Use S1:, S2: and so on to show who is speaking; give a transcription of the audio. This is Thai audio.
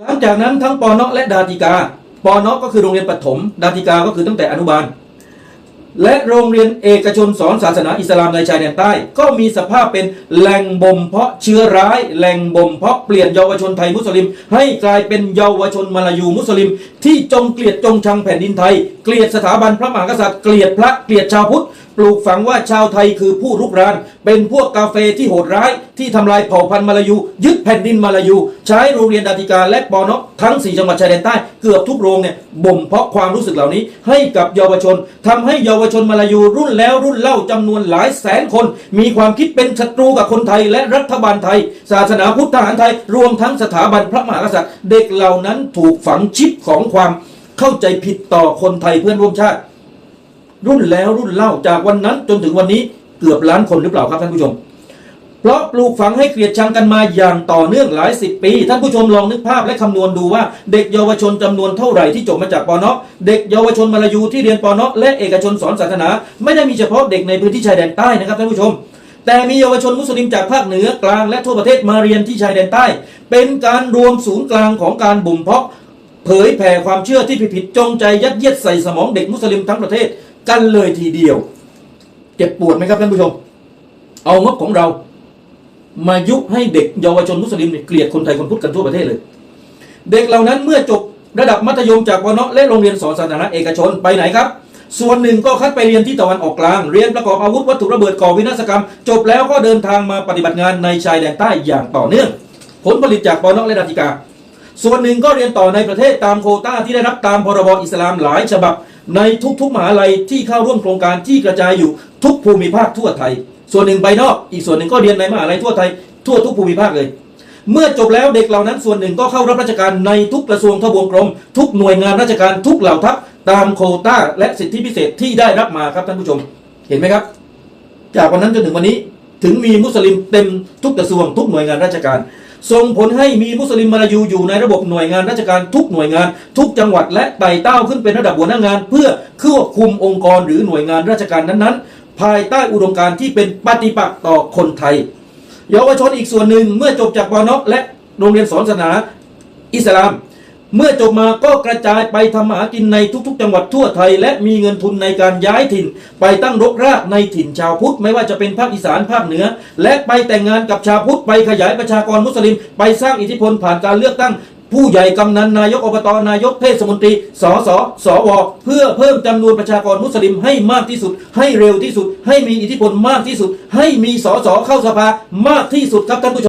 S1: หลังจากนั้นทั้งปอนอและดาติกาปอนอก็คือโรงเรียนประถม ดาติกาก็คือตั้งแต่อนุบาล และโรงเรียนเอกชนสอนศาสนาอิสลามในชายแดนใต้ ก็มีสภาพเป็นแหล่งบ่มเพาะเชื้อร้ายแหล่งบ่มเพาะเปลี่ยนเยาวชนไทยมุสลิม ให้กลายเป็นเยาวชนมาลายูมุสลิม ที่จงเกลียดจงชังแผ่นดินไทย เกลียดสถาบันพระมหากษัตริย์เกลียดพระเกลียดชาวพุทธ ปลูกฝังว่าชาวไทยคือผู้รุกราน เป็นพวกกาเฟที่โหดร้าย ที่ทำลายเผ่าพันธุ์มาลายู ยึดแผ่นดินมาลายู ใช้โรงเรียนดาติกาและปอนอทั้ง 4 จังหวัดชายแดนใต้เกือบทุกโรงเนี่ยบ่มเพาะความรู้สึกเหล่านี้ ให้กับเยาวชนทำให้เยาวชนมาลายูรุ่นแล้วรุ่นเล่าจำนวนหลายแสนคน มีความคิดเป็นศัตรูกับคนไทยและรัฐบาลไทย ศาสนาพุทธทหารไทย รวมทั้งสถาบันพระมหากษัตริย์ เด็กเหล่านั้นถูกฝังชิปของความเข้าใจผิดต่อคนไทยเพื่อนร่วมชาติ รุ่นแล้วรุ่นเล่าจากวันนั้นจนถึงวันนี้เกือบล้านคนหรือเปล่าครับท่านผู้ชม เพราะปลูกฝังให้เกลียดชังกันมาอย่างต่อเนื่องหลายสิบปี ท่านผู้ชมลองนึกภาพและคำนวณดูว่าเด็กเยาวชนจำนวนเท่าไหร่ที่จบมาจากปอนอเด็กเยาวชนมาลายูที่เรียนปอนอและเอกชนสอนศาสนา ไม่ได้มีเฉพาะเด็กในพื้นที่ชายแดนใต้นะครับท่านผู้ชมแต่มีเยาวชนมุสลิมจากภาคเหนือกลางและทั่วประเทศมาเรียนที่ชายแดนใต้ เป็นการรวมศูนย์กลางของการบ่มเพาะ เผยแผ่ความเชื่อที่ผิดๆจงใจยัดเยียดใส่สมองเด็กมุสลิมทั้งประเทศ กันเลยทีเดียว เจ็บปวดไหมครับท่านผู้ชม เอางบของเรา มายุให้เด็กเยาวชนมุสลิมเกลียดคนไทยคนพุทธกันทั่วประเทศเลย เด็กเหล่านั้นเมื่อจบระดับมัธยมจากปนและโรงเรียนสอนศาสนาเอกชนไปไหนครับ ส่วนหนึ่งก็คัดไปเรียนที่ตะวันออกกลาง เรียนประกอบอาวุธวัตถุระเบิดก่อวินาศกรรม จบแล้วก็เดินทางมาปฏิบัติงานในชายแดนใต้อย่างต่อเนื่อง ผลผลิตจากปนอและดาติกาส่วนหนึ่งก็เรียนต่อในประเทศตามโคต้าที่ได้รับตามพรบอิสลามหลายฉบับ ในทุกๆมหาลัยที่เข้าร่วมโครงการที่กระจายอยู่ทุกภูมิภาคทั่วไทย ส่วนหนึ่งไปนอก อีกส่วนหนึ่งก็เรียนในมหาลัยทั่วไทยทั่วทุกภูมิภาคเลย เมื่อจบแล้วเด็กเหล่านั้นส่วนหนึ่งก็เข้ารับราชการในทุกกระทรวงทบวงกรม ทุกหน่วยงานราชการทุกเหล่าทัพตามโควต้าและสิทธิพิเศษที่ได้รับมาครับท่านผู้ชม เห็นไหมครับ จากวันนั้นจนถึงวันนี้ถึงมีมุสลิมเต็มทุกกระทรวงทุกหน่วยงานราชการ ส่งผลให้มีมุสลิมมาลายูอยู่ในระบบหน่วยงานราชการทุกหน่วยงาน ทุกจังหวัดและไต่เต้าขึ้นเป็นระดับหัวหน้างาน เพื่อควบคุมองค์กรหรือหน่วยงานราชการนั้นๆ ภายใต้อุดมการณ์ที่เป็นปฏิปักษ์ต่อคนไทย เยาวชนอีกส่วนหนึ่งเมื่อจบจากปอนอและโรงเรียนสอนศาสนาอิสลาม เมื่อจบมาก็กระจายไปทำหากินในทุกๆ จังหวัดทั่วไทย และมีเงินทุนในการย้ายถิ่น ไปตั้งรกรากในถิ่นชาวพุทธไม่ว่าจะเป็นภาคอีสานภาคเหนือ และไปแต่งงานกับชาวพุทธไปขยายประชากรมุสลิม ไปสร้างอิทธิพลผ่านการเลือกตั้งผู้ใหญ่กำนันนายกอบตนายกเทศมนตรีสสสวเพื่อเพิ่มจำนวนประชากรมุสลิมให้มากที่สุด ให้เร็วที่สุด ให้มีอิทธิพลมากที่สุด ให้มีสสเข้าสภามากที่สุดครับท่านผู้ชม